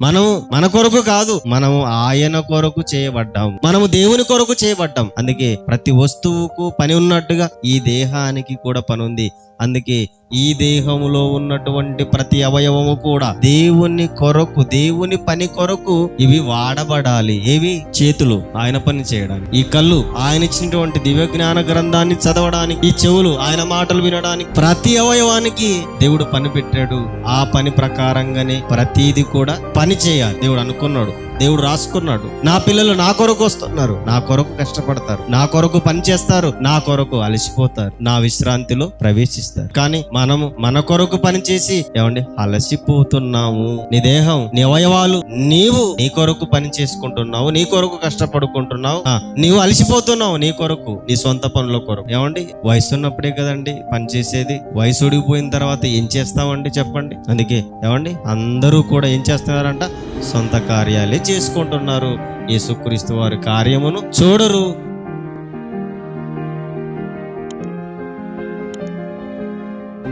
మనము మన కొరకు కాదు మనము ఆయన కొరకు చేయబడ్డాం. మనము దేవుని కొరకు చేయబడ్డాం. అందుకే ప్రతి వస్తువుకు పని ఉన్నట్టుగా ఈ దేహానికి కూడా పని ఉంది. అందుకే ఈ దేహములో ఉన్నటువంటి ప్రతి అవయవము కూడా దేవుని కొరకు దేవుని పని కొరకు ఇవి వాడబడాలి. ఏవి? చేతులు ఆయన పని చేయడానికి. ఈ కళ్ళు ఆయన ఇచ్చినటువంటి దివ్య జ్ఞాన గ్రంథాన్ని చదవడానికి ఈ చెవులు ఆయన మాటలు వినడానికి ప్రతి అవయవానికి దేవుడు పని పెట్టాడు ఆ పని ప్రకారంగానే ప్రతిది కూడా పని చేయాలి. దేవుడు అనుకున్నాడు. దేవుడు రాసుకున్నాడు. నా పిల్లలు నా కొరకు వస్తున్నారు. నా కొరకు కష్టపడతారు. నా కొరకు పని చేస్తారు నా కొరకు అలసిపోతారు. నా విశ్రాంతిలో ప్రవేశిస్తారు. కానీ మనము మన కొరకు పనిచేసి ఏమండి? అలసిపోతున్నాము. నీ దేహం నీ అవయవాలు నీవు నీ కొరకు పని చేసుకుంటున్నావు నీ కొరకు కష్టపడుకుంటున్నావు. నీవు అలసిపోతున్నావు నీ కొరకు నీ సొంత పనుల కొరకు. ఏమండి? వయసు ఉన్నప్పుడే కదండి పని చేసేది. వయసు ఉడిగిపోయిన తర్వాత ఏం చేస్తామండి చెప్పండి? అందుకే ఏమండి? అందరూ కూడా ఏం చేస్తున్నారంట? సొంత కార్యాలే చేసుకుంటున్నారు. యేసుక్రీస్తు వారి కార్యమును చూడరు.